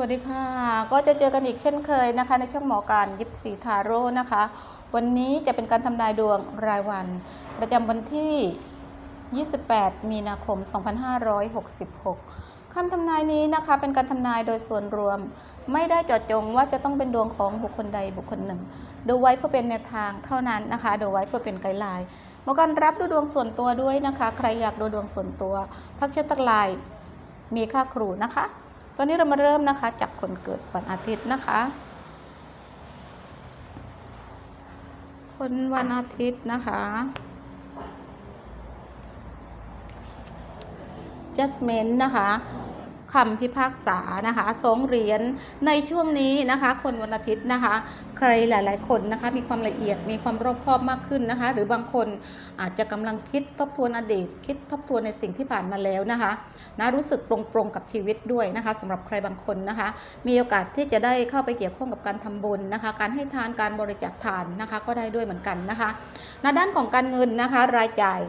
วัสดีค่ะ ก็จะเจอกันอีกเช่นเคยนะคะ ในช่องหมอการยิปซีทาโร่นะคะ วันนี้จะเป็นการทำนายดวงรายวัน ประจำวันที่ 28 มีนาคม 2566คำทำนายนี้นะคะ เป็นการทำนายโดยส่วนรวม ไม่ได้เจาะจงว่าจะต้องเป็นดวงของบุคคลใดบุคคลหนึ่ง ดูไว้เพื่อเป็นแนวทางเท่านั้นนะคะ ดูไว้เพื่อเป็นไกด์ไลน์หมอการรับดูดวงส่วนตัวด้วยนะคะ ใครอยากดูดวงส่วนตัว ทักแชททักไลน์มีค่าครูนะคะ ตอนนี้เรามาเริ่มนะคะจากคนเกิดวันอาทิตย์นะคะ คนวันอาทิตย์นะคะจัสเมนนะคะ คำพิพากษานะคะสองเหรียญในช่วงนี้นะคะ คนวันอาทิตย์นะคะ ใครหลาย ๆ คนนะคะมีความละเอียดมีความรอบคอบมากขึ้นนะคะ หรือบางคนอาจจะกำลังคิดทบทวนอดีตคิดทบทวนในสิ่งที่ผ่านมาแล้วนะคะนะรู้สึกปรงๆกับชีวิตด้วยนะคะสำหรับใครบางคนนะคะ มีโอกาสที่จะได้เข้าไปเกี่ยวข้องกับการทำบุญนะคะ การให้ทานการบริจาคทานนะคะ ก็ได้ด้วยเหมือนกันนะคะในด้านของการเงินนะคะ รายจ่าย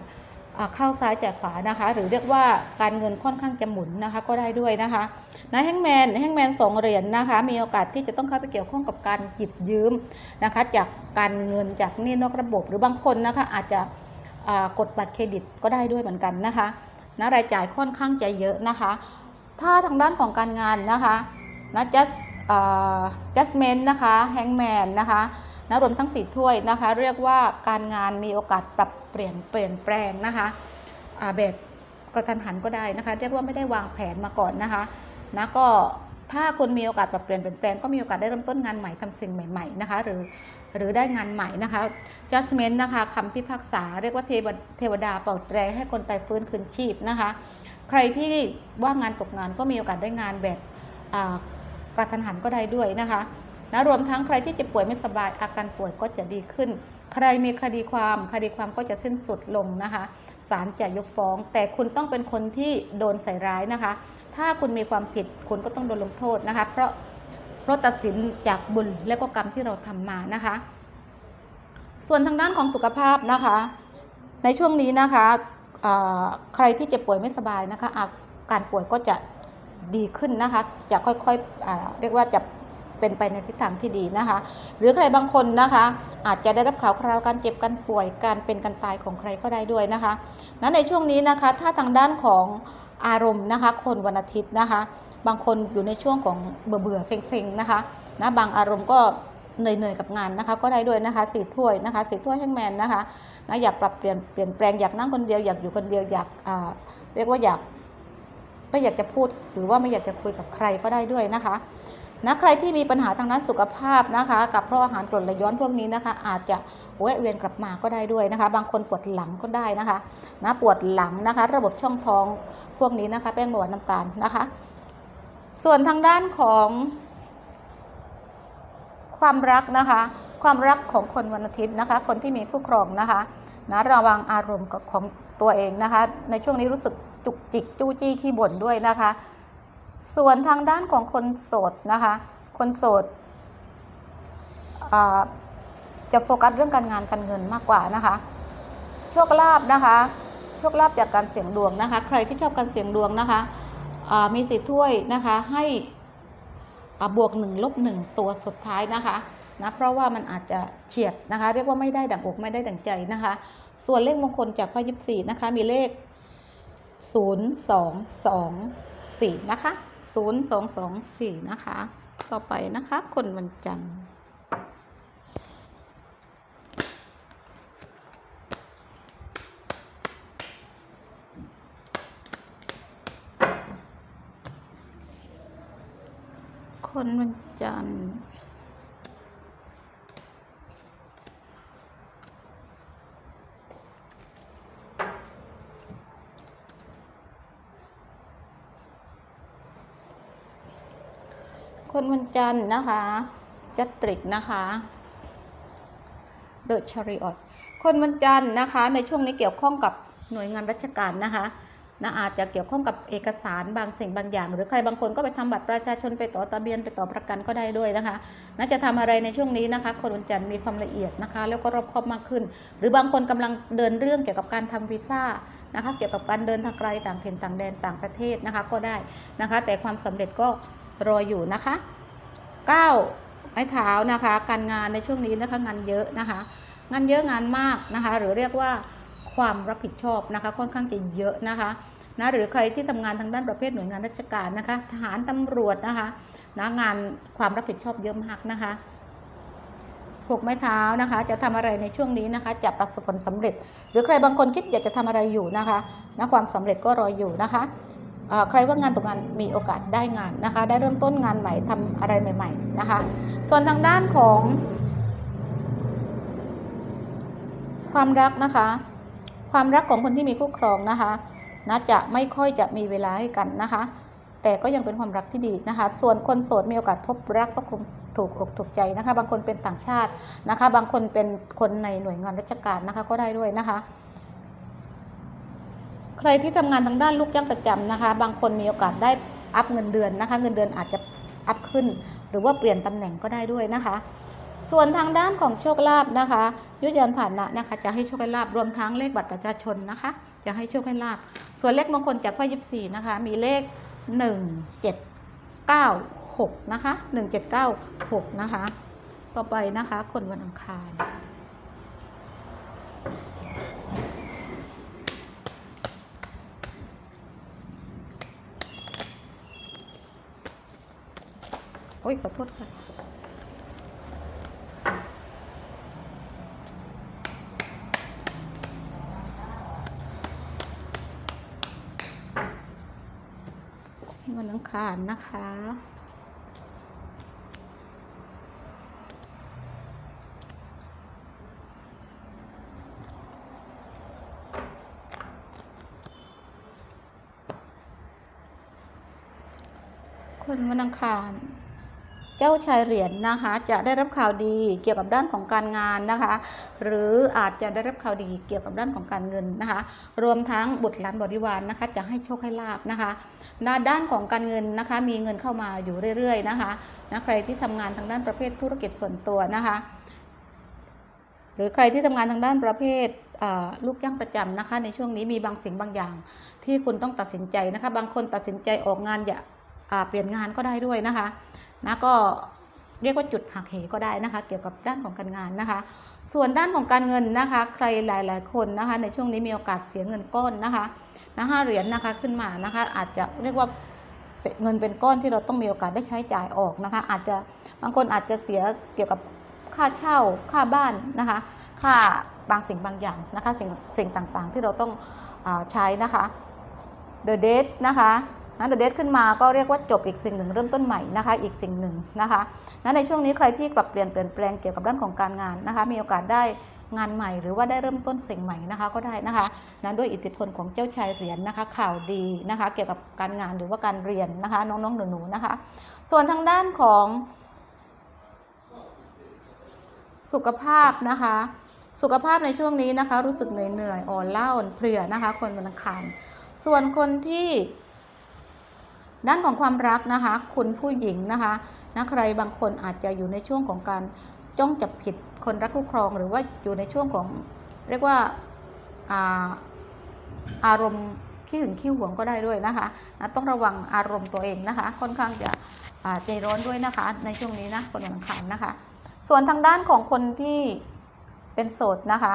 เข้าซ้ายจากขวานะคะ หรือเรียกว่าการเงินค่อนข้างจะหมุนนะคะก็ได้ด้วยนะคะนะแฮงแมนแฮงแมนสองเหรียญนะคะ มีโอกาสที่จะต้องเข้าไปเกี่ยวข้องกับการหยิบยืมนะคะ จากการเงินจากนี้นอกระบบหรือบางคนนะคะอาจจะกดบัตรเครดิตก็ได้ด้วยเหมือนกันนะคะนะรายจ่ายค่อนข้างจะเยอะนะคะ ถ้าทางด้านของการงานนะคะนะ just อ่า justment นะคะแฮงแมนนะคะ นะรวมทั้งสี่ถ้วยนะคะ เรียกว่าการงานมีโอกาสปรับเปลี่ยนเปลี่ยนแปลงนะคะแบบกระทันหันก็ได้นะคะ เรียกว่าไม่ได้วางแผนมาก่อนนะคะนะก็ถ้าคุณมีโอกาสปรับเปลี่ยนเปลี่ยนแปลงก็มีโอกาสได้เริ่มต้นงานใหม่ทำสิ่งใหม่ๆนะคะหรือหรือได้งานใหม่นะคะ judgment นะคะคำพิพากษา เรียกว่าเทวเทวดาเป่าแตรให้คนตายฟื้นคืนชีพนะคะ ใครที่ว่างงานตกงานก็มีโอกาสได้งานแบบกระทันหันก็ได้ด้วยนะคะ นะรวมทั้งใครที่เจ็บป่วยไม่สบายอาการป่วยก็จะดีขึ้น ใครมีคดีความคดีความก็จะสิ้นสุดลงนะคะศาลจะยกฟ้อง แต่คุณต้องเป็นคนที่โดนใส่ร้ายนะคะ ถ้าคุณมีความผิดคุณก็ต้องโดนลงโทษนะคะ เพราะเพราะตัดสินจากบุญและก็กรรมที่เราทำมานะคะ ส่วนทางด้านของสุขภาพนะคะ ในช่วงนี้นะคะใครที่เจ็บป่วยไม่สบายนะคะอาการป่วยก็จะดีขึ้นนะคะ จะค่อยๆเรียกว่าจะ เป็นไปในทิศทางที่ดีนะคะ หรือใครบางคนนะคะ อาจจะได้รับข่าวคราวการเจ็บการป่วยการเป็นการตายของใครก็ได้ด้วยนะคะนั้นในช่วงนี้นะคะ ถ้าทางด้านของอารมณ์นะคะ คนวันอาทิตย์นะคะ บางคนอยู่ในช่วงของเบื่อเบื่อเซ็งๆนะคะนะบางอารมณ์ก็เหนื่อยๆกับงานนะคะ ก็ได้ด้วยนะคะสี่ถ้วยนะคะสี่ถ้วยแห่งแมนนะคะนะอยากปรับเปลี่ยนเปลี่ยนแปลงอยากนั่งคนเดียวอยากอยู่คนเดียวอยากเรียกว่าอยากไม่อยากจะพูดหรือว่าไม่อยากจะคุยกับใครก็ได้ด้วยนะคะ นะใครที่มีปัญหาทางด้านสุขภาพนะคะ กับเพราะอาหารกรดไหลย้อนพวกนี้นะคะ อาจจะแวะเวียนกลับมาก็ได้ด้วยนะคะ บางคนปวดหลังก็ได้นะคะนะปวดหลังนะคะ ระบบช่องท้องพวกนี้นะคะ แป้งเบาหวานน้ำตาลนะคะ ส่วนทางด้านของ ความรักนะคะ ความรักของคนวันอาทิตย์นะคะ คนที่มีคู่ครองนะคะนะระวังอารมณ์ของตัวเองนะคะ ในช่วงนี้รู้สึกจุกจิกจู้จี้ขี้บ่นด้วยนะคะ ส่วนทางด้านของคนโสดนะคะ คนโสดจะโฟกัสเรื่องการงานการเงินมากกว่านะคะ โชคลาภนะคะ โชคลาภจากการเสี่ยงดวงนะคะ ใครที่ชอบการเสี่ยงดวงนะคะมีสิทธิ์ถ้วยนะคะให้อะบวก1ลบ1ตัวสุดท้ายนะคะนะเพราะว่ามันอาจจะเฉียดนะคะ เรียกว่าไม่ได้ดั่งอกไม่ได้ดั่งใจนะคะ ส่วนเลขมงคลจากพระยิบสี่นะคะมีเลข0 2 2 4 นะคะ 0 2 2 4 นะคะ ต่อไปนะคะ คนวันจันทร์คนวันจันทร์ คนวันจันทร์นะคะจัตริกนะคะเดอะชาริออตคนวันจันทร์นะคะ ในช่วงนี้เกี่ยวข้องกับหน่วยงานราชการนะคะนะอาจจะเกี่ยวข้องกับเอกสารบางสิ่งบางอย่าง หรือใครบางคนก็ไปทำบัตรประชาชนไปต่อทะเบียนไปต่อประกันก็ได้ด้วยนะคะน่าจะทำอะไรในช่วงนี้นะคะ คนวันจันทร์มีความละเอียดนะคะ แล้วก็รอบคอบมากขึ้น หรือบางคนกำลังเดินเรื่องเกี่ยวกับการทำวีซ่านะคะ เกี่ยวกับการเดินทางไกลต่างถิ่นต่างแดนต่างประเทศนะคะก็ได้นะคะ แต่ความสำเร็จก็ รออยู่นะคะเก้าไม้เท้านะคะการงานในช่วงนี้นะคะงานเยอะนะคะ งานเยอะงานมากนะคะ หรือเรียกว่าความรับผิดชอบนะคะค่อนข้างจะเยอะนะคะนะหรือใครที่ทำงานทางด้านประเภทหน่วยงานราชการนะคะ ทหารตำรวจนะคะนะงานความรับผิดชอบเยอะมากนะคะหกไม้เท้านะคะ จะทำอะไรในช่วงนี้นะคะ จะประสบผลสำเร็จ หรือใครบางคนคิดอยากจะทำอะไรอยู่นะคะนะความสำเร็จก็รออยู่นะคะ ใครว่างานตกงานมีโอกาสได้งานนะคะ ได้เริ่มต้นงานใหม่ทำอะไรใหม่ๆนะคะ ส่วนทางด้านของ ความรักนะคะ ความรักของคนที่มีคู่ครองนะคะนะจะไม่ค่อยจะมีเวลาให้กันนะคะ แต่ก็ยังเป็นความรักที่ดีนะคะ ส่วนคนโสดมีโอกาสพบรักก็คงถูกอกถูกใจนะคะ บางคนเป็นต่างชาตินะคะ บางคนเป็นคนในหน่วยงานราชการนะคะก็ได้ด้วยนะคะ ใครที่ทำงานทางด้านลูกจ้างประจำนะคะ บางคนมีโอกาสได้อัพเงินเดือนนะคะ เงินเดือนอาจจะอัพขึ้น หรือว่าเปลี่ยนตำแหน่งก็ได้ด้วยนะคะ ส่วนทางด้านของโชคลาภนะคะยุธยานผ่านนะนะคะ จะให้โชคให้ลาบรวมทั้งเลขบัตรประชาชนนะคะ จะให้โชคให้ลาบส่วนเลขมงคลจากพ่อยิบสี่นะคะ มีเลข1 7 9 6นะคะ1 7 9 6นะคะ ต่อไปนะคะ คนวันอังคาร อ้ยขอโทษค่ะวันอังคารนะคะ คนวันอังคาร เจ้าชายเหรียญนะคะ จะได้รับข่าวดีเกี่ยวกับด้านของการงานนะคะ หรืออาจจะได้รับข่าวดีเกี่ยวกับด้านของการเงินนะคะ รวมทั้งบุตรหลานบริวารนนะคะ จะให้โชคให้ลาบนะคะหน้าด้านของการเงินนะคะ มีเงินเข้ามาอยู่เรื่อยๆนะคะนะใครที่ทำงานทางด้านประเภทธุรกิจส่วนตัวนะคะ หรือใครที่ทำงานทางด้านประเภทลูกจ้างประจำนะคะ ในช่วงนี้มีบางสิ่งบางอย่าง ที่คุณต้องตัดสินใจนะคะ บางคนตัดสินใจออกงานอย่าเปลี่ยนงานก็ได้ด้วยนะคะ นะก็เรียกว่าจุดหักเหก็ได้นะคะ เกี่ยวกับด้านของการงานนะคะ ส่วนด้านของการเงินนะคะ ใครหลาย ๆ คนนะคะ ในช่วงนี้มีโอกาสเสียเงินก้อนนะคะนะห้าเหรียญนะคะขึ้นมานะคะ อาจจะเรียกว่าเงินเป็นก้อนที่เราต้องมีโอกาสได้ใช้จ่ายออกนะคะ อาจจะบางคนอาจจะเสียเกี่ยวกับค่าเช่าค่าบ้านนะคะ ค่าบางสิ่งบางอย่างนะคะ สิ่งสิ่งต่างๆ ที่เราต้องอใช้นะคะ The Date นะคะ นะ The Date ขึ้นมาก็เรียกว่าจบอีกสิ่งหนึ่งเริ่มต้นใหม่นะคะ อีกสิ่งหนึ่งนะคะนะในช่วงนี้ใครที่ปรับเปลี่ยนเปลี่ยนแปลงเกี่ยวกับด้านของการงานนะคะ มีโอกาสได้งานใหม่หรือว่าได้เริ่มต้นสิ่งใหม่นะคะก็ได้นะคะนะด้วยอิทธิพลของเจ้าชายเหรียญนะคะ ข่าวดีนะคะ เกี่ยวกับการงานหรือว่าการเรียนนะคะ น้องๆหนูๆนะคะ ส่วนทางด้านของสุขภาพนะคะ สุขภาพในช่วงนี้นะคะ รู้สึกเหนื่อยเหนื่อยๆอ่อนล้าอ่อนเพลียนะคะ คนวันอังคารส่วนคนที่ ด้านของความรักนะคะ คุณผู้หญิงนะคะนะใครบางคนอาจจะอยู่ในช่วงของการจ้องจับผิดคนรักคู่ครอง หรือว่าอยู่ในช่วงของเรียกว่าอาอารมณ์ขี้หึงขี้หวงก็ได้ด้วยนะคะนะต้องระวังอารมณ์ตัวเองนะคะ ค่อนข้างจะใจร้อนด้วยนะคะ ในช่วงนี้นะคนวันอังคารนะคะ ส่วนทางด้านของคนที่เป็นโสดนะคะ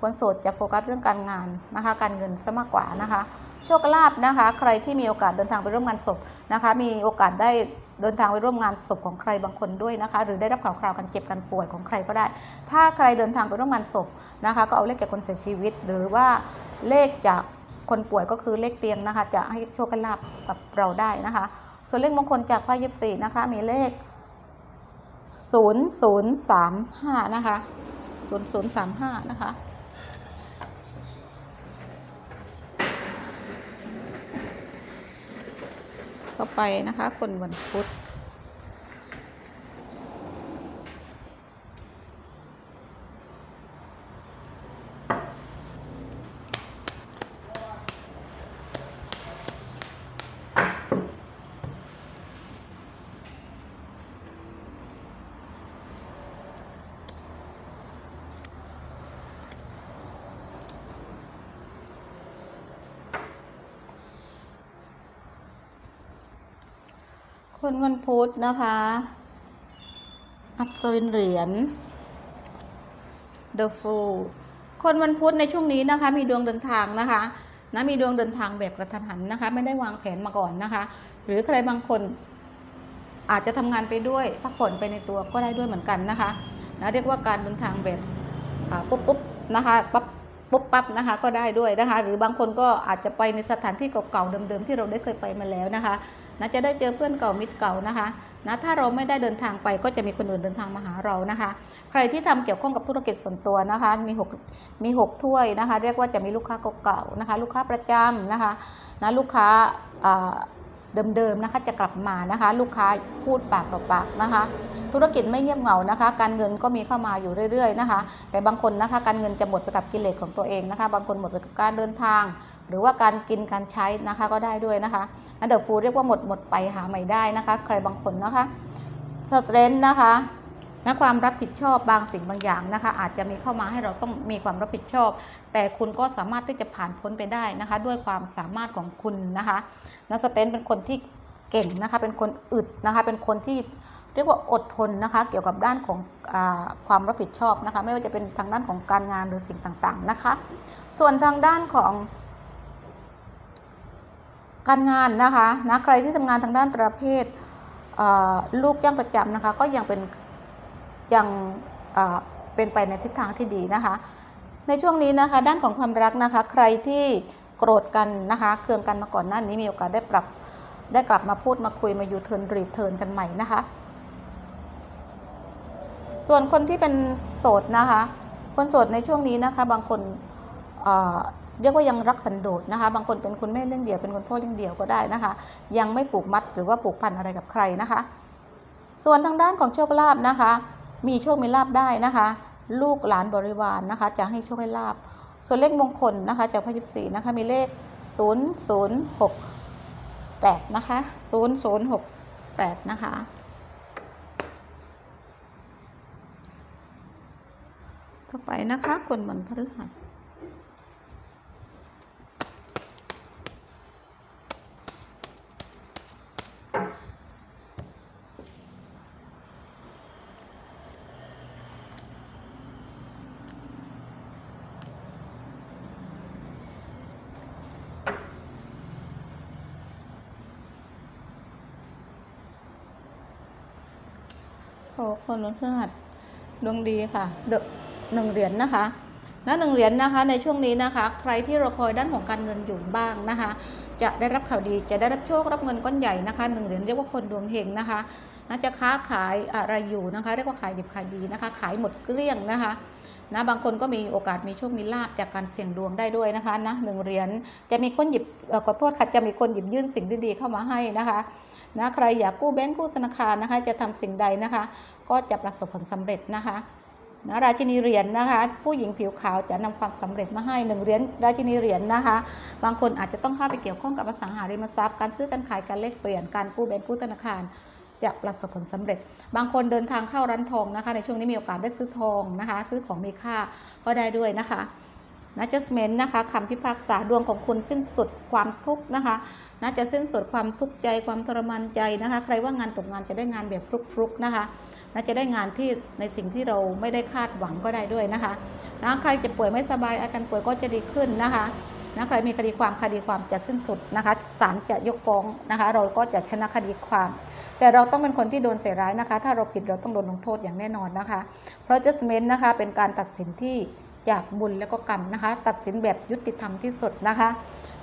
คนโสดจะโฟกัสเรื่องการงานนะคะ การเงินซะมากกว่านะคะ โชคลาภนะคะ ใครที่มีโอกาสเดินทางไปร่วมงานศพนะคะ มีโอกาสได้เดินทางไปร่วมงานศพของใครบางคนด้วยนะคะ หรือได้รับข่าวคราวการเจ็บการป่วยของใครก็ได้ ถ้าใครเดินทางไปร่วมงานศพนะคะ ก็เอาเลขแก่คนเสียชีวิต หรือว่าเลขจากคนป่วยก็คือเลขเตียงนะคะ จะให้โชคลาภกับเราได้นะคะ ส่วนเลขมงคลจากไพ่ยิบสี่นะคะ มีเลข0035 นะคะ 0035 นะคะ เข้าไปนะคะ คนวันพุธ นวันพุธนะคะ อัศวินเหรียญ The Fool คนวันพุธในช่วงนี้นะคะ มีดวงเดินทางนะคะนะมีดวงเดินทางแบบกระทันหันนะคะ ไม่ได้วางแผนมาก่อนนะคะ หรือใครบางคนอาจจะทำงานไปด้วยพักผ่อนไปในตัวก็ได้ด้วยเหมือนกันนะคะนะเรียกว่าการเดินทางแบบปุ๊บปุ๊บนะคะปั๊บ ปุ๊บปั๊บนะคะก็ได้ด้วยนะคะ หรือบางคนก็อาจจะไปในสถานที่เก่าๆเดิมๆที่เราได้เคยไปมาแล้วนะคะนะจะได้เจอเพื่อนเก่ามิตรเก่านะคะนะถ้าเราไม่ได้เดินทางไปก็จะมีคนอื่นเดินทางมาหาเรานะคะ ใครที่ทำเกี่ยวข้องกับธุรกิจส่วนตัวนะคะ มี6มี6ถ้วยนะคะ เรียกว่าจะมีลูกค้าเก่าๆนะคะ ลูกค้าประจำนะคะนะลูกค้าเดิมๆนะคะจะกลับมานะคะ ลูกค้าพูดปากต่อปากนะคะ ธุรกิจไม่เงียบเหงานะคะ การเงินก็มีเข้ามาอยู่เรื่อยๆนะคะ แต่บางคนนะคะการเงินจะหมดไปกับกิเลสของตัวเองนะคะ บางคนหมดไปกับการเดินทาง หรือว่าการกินการใช้นะคะก็ได้ด้วยนะคะนันเดอร์ฟูเรียกว่าหมดหมดไปหาใหม่ได้นะคะ ใครบางคนนะคะสเตรนนะคะนะความรับผิดชอบบางสิ่งบางอย่างนะคะ อาจจะมีเข้ามาให้เราต้องมีความรับผิดชอบ แต่คุณก็สามารถที่จะผ่านพ้นไปได้นะคะ ด้วยความสามารถของคุณนะคะนะสเตรนเป็นคนที่เก่งนะคะ เป็นคนอึดนะคะ เป็นคนที่ เรียกว่าอดทนนะคะเกี่ยวกับด้านของอความรับผิดชอบนะคะไม่ว่าจะเป็นทางด้านของการงานหรือสิ่งต่างๆนะคะ ส่วนทางด้านของการงานนะคะนะใครที่ทำงานทางด้านประเภทลูกจ้างประจำนะคะก็ยังเป็นยังเอ่อเป็นไปในทิศทางที่ดีนะคะ ในช่วงนี้นะคะด้านของความรักนะคะใครที่โกรธกันนะคะเคืองกันมาก่อนหน้านี้มีโอกาสได้ปรับได้กลับมาพูดมาคุยมายูเทิร์นรีเทิร์นกันใหม่นะคะ ส่วนคนที่เป็นโสดนะคะ คนโสดในช่วงนี้นะคะ บางคนเรียกว่ายังรักสันโดษนะคะ บางคนเป็นคุณแม่เลี้ยงเดี่ยวเป็นคุณพ่อเลี้ยงเดี่ยวก็ได้นะคะ ยังไม่ผูกมัดหรือว่าผูกพันอะไรกับใครนะคะ ส่วนทางด้านของโชคลาภนะคะ มีโชคมีลาภได้นะคะ ลูกหลานบริวารนนะคะ จะให้โชคให้ลาภส่วนเลขมงคลนะคะจากพระยิบสีนะคะมีเลข 0068 นะคะ 0068 นะคะ ต่อไปนะคะคนวันพฤหัสโอ้คนวันพฤหัสดวงดีค่ะเดอะ หนึ่งเหรียญนะคะนะหนึ่งเหรียญนะคะในช่วงนี้นะคะ ใครที่รอคอยด้านของการเงินอยู่บ้างนะคะ จะได้รับข่าวดีจะได้รับโชครับเงินก้อนใหญ่นะคะหนึ่งเหรียญเรียกว่าคนดวงเฮงนะคะนะจะค้าขายอะไรอยู่นะคะเรียกว่าขายดิบขายดีนะคะ ขายหมดเกลี้ยงนะคะนะบางคนก็มีโอกาสมีโชคมีลาบจากการเสี่ยงดวงได้ด้วยนะคะนะหนึ่งเหรียญจะมีคนหยิบขอโทษค่ะจะมีคนหยิบยื่นสิ่งดีๆเข้ามาให้นะคะนะใครอยากกู้แบงก์กู้ธนาคารนะคะ จะทำสิ่งใดนะคะ ก็จะประสบผลสำเร็จนะคะ นะราชินีเหรียญนะคะ ผู้หญิงผิวขาวจะนำความสำเร็จมาให้หนึ่งเหรียญราชินีเหรียญนะคะ บางคนอาจจะต้องเข้าไปเกี่ยวข้องกับอสังหาริมทรัพย์การซื้อการขายการเลขเปลี่ยนการกู้แบงก์กู้ธนาคารจะประสบผลสำเร็จ บางคนเดินทางเข้าร้านทองนะคะ ในช่วงนี้มีโอกาสได้ซื้อทองนะคะ ซื้อของมีค่าก็ได้ด้วยนะคะนะจัสเมนนะคะคำพิพากษาดวงของคุณสิ้นสุดความทุกข์นะคะน่าจะสิ้นสุดความทุกข์ใจความทรมานใจนะคะ ใครว่างานตกงานจะได้งานแบบฟลุกๆนะคะ น่าจะได้งานที่ในสิ่งที่เราไม่ได้คาดหวังก็ได้ด้วยนะคะนะใครจะป่วยไม่สบายอาการป่วยก็จะดีขึ้นนะคะนะใครมีคดีความคดีความจะสิ้นสุดนะคะศาลจะยกฟ้องนะคะ เราก็จะชนะคดีความ แต่เราต้องเป็นคนที่โดนเสียร้ายนะคะ ถ้าเราผิดเราต้องโดนลงโทษอย่างแน่นอนนะคะ เพราะ judgment นะคะเป็นการตัดสินที่ จากบุญและก็กรรมนะคะ ตัดสินแบบยุติธรรมที่สุดนะคะ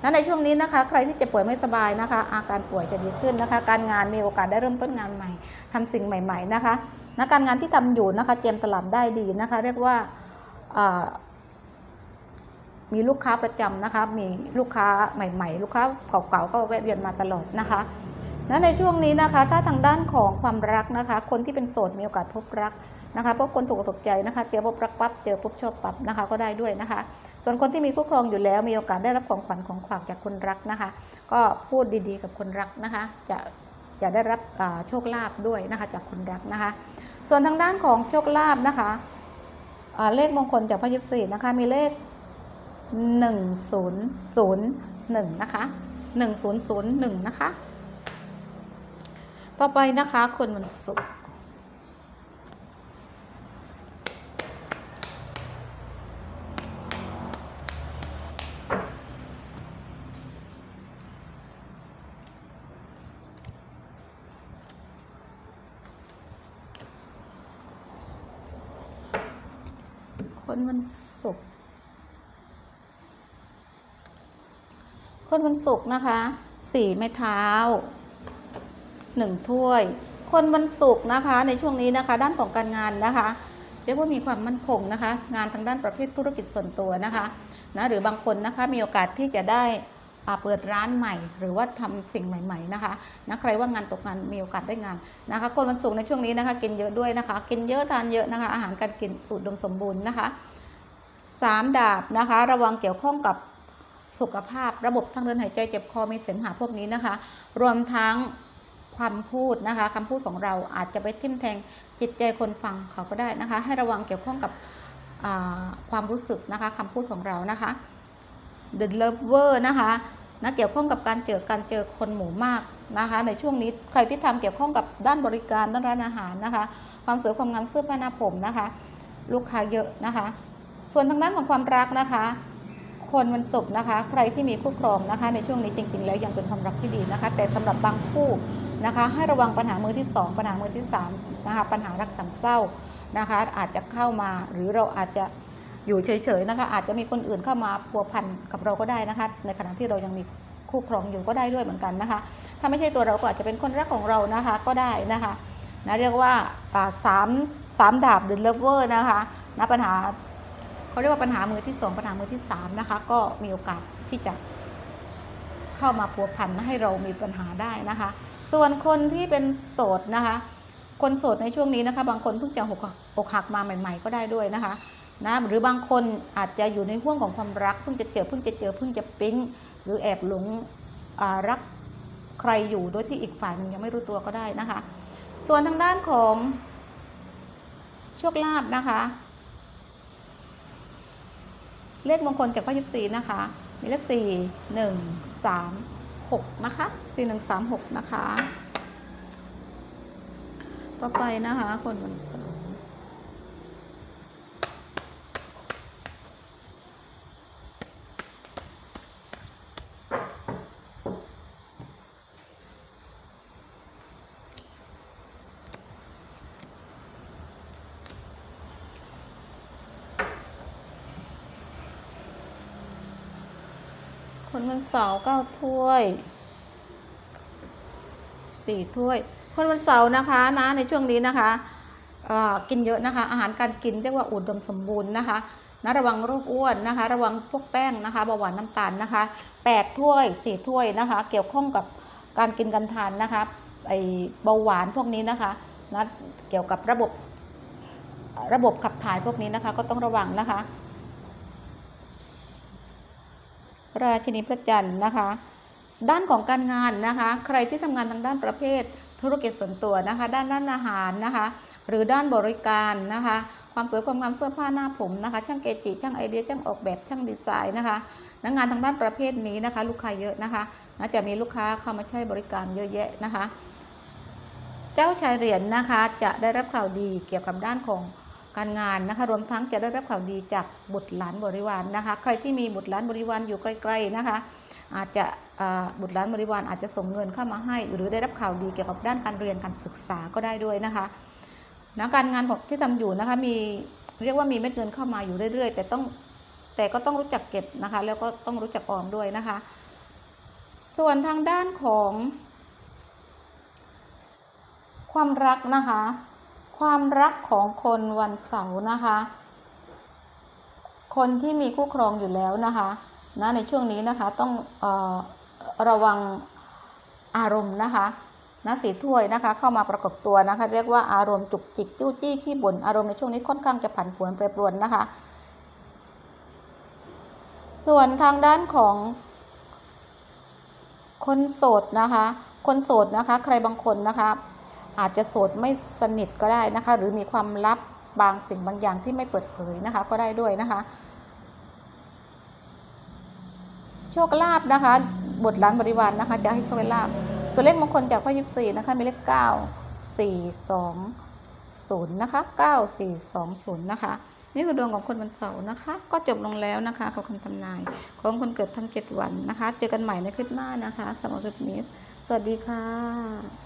นั้นในช่วงนี้นะคะ ใครที่จะป่วยไม่สบายนะคะ อาการป่วยจะดีขึ้นนะคะ การงานมีโอกาสได้เริ่มต้นงานใหม่ทำสิ่งใหม่ ๆนะคะนะการงานที่ทำอยู่นะคะเจมตลาดได้ดีนะคะ เรียกว่าอ่ามีลูกค้าประจำนะคะ มีลูกค้าใหม่ ๆ ลูกค้าเก่าๆก็แวะเวียนมาตลอดนะคะ และในช่วงนี้นะคะ ถ้าทางด้านของความรักนะคะ คนที่เป็นโสดมีโอกาสพบรักนะคะพบคนถูกอกใจนะคะ เจอพบรักปั๊บเจอพบชอบปั๊บนะคะ ก็ได้ด้วยนะคะ ส่วนคนที่มีคู่ครองอยู่แล้วมีโอกาสได้รับของขวัญของขวัญจากคนรักนะคะ ก็พูดดีๆกับคนรักนะคะ จะจะได้รับโชคลาภด้วยนะคะจากคนรักนะคะ ส่วนทางด้านของโชคลาภนะคะเลขมงคลจากพระยิบสี่นะคะ มีเลข 1001 นะคะ 1001 นะคะ ต่อไปนะคะคนวันศุกคนวันศุก คนวันศุกนะคะ สีไม้เท้า หนึ่งถ้วย คนวันศุกร์นะคะในช่วงนี้นะคะ ด้านของการงานนะคะเรียกว่ามีความมั่นคงนะคะ งานทางด้านประเภทธุรกิจส่วนตัวนะคะนะหรือบางคนนะคะมีโอกาสที่จะได้เปิดร้านใหม่ หรือว่าทำสิ่งใหม่ ๆนะคะนะใครว่างานตกงานมีโอกาสได้งานนะคะ คนวันศุกร์ในช่วงนี้นะคะ กินเยอะด้วยนะคะ กินเยอะทานเยอะนะคะ อาหารการกินอุดมสมบูรณ์นะคะสามดาบนะคะ ระวังเกี่ยวข้องกับสุขภาพ ระบบทางเดินหายใจเจ็บคอมีเสมหะพวกนี้นะคะ รวมทั้ง ความพูดนะคะคำพูดของเราอาจจะไปทิ่มแทงจิตใจคนฟังเขาก็ได้นะคะ ให้ระวังเกี่ยวข้องกับความรู้สึกนะคะคำพูดของเรานะคะ The Lover นะคะนะเกี่ยวข้องกับการเจอการเจอคนหมู่มากนะคะ ในช่วงนี้ใครที่ทำเกี่ยวข้องกับด้านบริการด้านร้านอาหารนะคะ ความสวยความงามเสื้อผ้าหน้าผมนะคะ ลูกค้าเยอะนะคะ ส่วนทางด้านของความรักนะคะ คนวันศุกร์นะคะ ใครที่มีคู่ครองนะคะ ในช่วงนี้จริง ๆ แล้วยังเป็นความรักที่ดีนะคะ แต่สำหรับบางคู่นะคะ ให้ระวังปัญหามือที่ 2 ปัญหามือที่3นะคะปัญหารักสามเศร้านะคะ อาจจะเข้ามาหรือเราอาจจะอยู่เฉยๆนะคะ อาจจะมีคนอื่นเข้ามาพัวพันกับเราก็ได้นะคะ ในขณะที่เรายังมีคู่ครองอยู่ก็ได้ด้วยเหมือนกันนะคะ ถ้าไม่ใช่ตัวเราก็อาจจะเป็นคนรักของเรานะคะก็ได้นะคะนะเรียกว่าสามสามดาบหรือเลเวอร์นะคะนะปัญหา เขาเรียกว่าปัญหามือที่สองปัญหามือที่สามนะคะ ก็มีโอกาสที่จะเข้ามาพัวพันให้เรามีปัญหาได้นะคะ ส่วนคนที่เป็นโสดนะคะ คนโสดในช่วงนี้นะคะ บางคนเพิ่งจะหกอกหักมาใหม่ ๆ ก็ได้ด้วยนะคะนะหรือบางคนอาจจะอยู่ในห่วงของความรักเพิ่งจะเจอเพิ่งจะเจอเพิ่งจะปิ๊งหรือแอบหลงรักใครอยู่โดยที่อีกฝ่ายหนึ่งยังไม่รู้ตัวก็ได้นะคะ ส่วนทางด้านของโชคลาภนะคะ เลขมงคลจากพ่ข้อ24 นะคะ มีเลขสี่หนึ่งสามหกนะคะสี่หนึ่งสามหกนะคะ ต่อไปนะคะ คนวันเสาร์ คนวันเสาร์เก้าถ้วยสี่ถ้วย คนวันเสาร์นะคะนะในช่วงนี้นะคะกินเยอะนะคะ อาหารการกินเรียกว่าอุดมสมบูรณ์นะคะนะระวังโรคอ้วนนะคะ ระวังพวกแป้งนะคะเบาหวานน้ำตาลนะคะแปดถ้วยสี่ถ้วยนะคะ เกี่ยวข้องกับการกินกันทานนะคะไอเบาหวานพวกนี้นะคะนะเกี่ยวกับระบบระบบขับถ่ายพวกนี้นะคะ ก็ต้องระวังนะคะ ราชินีพระจันทร์นะคะ ด้านของการงานนะคะ ใครที่ทำงานทางด้านประเภทธุรกิจส่วนตัวนะคะ ด้านด้านอาหารนะคะ หรือด้านบริการนะคะ ความสวยความงามเสื้อผ้าหน้าผมนะคะ ช่างเกจิช่างไอเดียช่างออกแบบช่างดีไซน์นะคะนักงานทางด้านประเภทนี้นะคะ ลูกค้าเยอะนะคะนะจะมีลูกค้าเข้ามาใช้บริการเยอะแยะนะคะ เจ้าชายเหรียญนะคะจะได้รับข่าวดีเกี่ยวกับด้านของ การงานนะคะ รวมทั้งจะได้รับข่าวดีจากบุตรหลานบริวารนะคะ ใครที่มีบุตรหลานบริวารอยู่ใกล้ๆนะคะ อาจจะบุตรหลานบริวารอาจจะส่งเงินเข้ามาให้ หรือได้รับข่าวดีเกี่ยวกับด้านการเรียนการศึกษาก็ได้ด้วยนะคะนะการงานของที่ทำอยู่นะคะมีเรียกว่ามีเม็ดเงินเข้ามาอยู่เรื่อยๆ แต่ต้องแต่ก็ต้องรู้จักเก็บนะคะ แล้วก็ต้องรู้จักออมด้วยนะคะ ส่วนทางด้านของความรักนะคะ ความรักของคนวันเสาร์นะคะ คนที่มีคู่ครองอยู่แล้วนะคะนะในช่วงนี้นะคะต้องออระวังอารมณ์นะคะนะสีถ้วยนะคะ เข้ามาประกบตัวนะคะ เรียกว่าอารมณ์จุกจิก จู้จี้ขี้บ่นอารมณ์ในช่วงนี้ค่อนข้างจะผันผวนแปรปรวนนะคะ ส่วนทางด้านของคนโสดนะคะ คนโสดนะคะ ใครบางคนนะคะ อาจจะโสดไม่สนิทก็ได้นะคะ หรือมีความลับบางสิ่งบางอย่างที่ไม่เปิดเผยนะคะ ก็ได้ด้วยนะคะ โชคลาภนะคะ บทหลานบริวารนะคะ จะให้โชคลาภส่วนเลขมงคลจากพ่อยิปซีนะคะมีเลขเก้าสี่สองศูนย์นะคะเก้าสี่สองศูนย์นะคะนี่คือดวงของคนวันเสาร์นะคะ ก็จบลงแล้วนะคะกับคำทำนายของคนเกิดทั้ง7วันนะคะ เจอกันใหม่ในคลิปหน้านะคะสำหรับคลิปนี้ สวัสดีค่ะ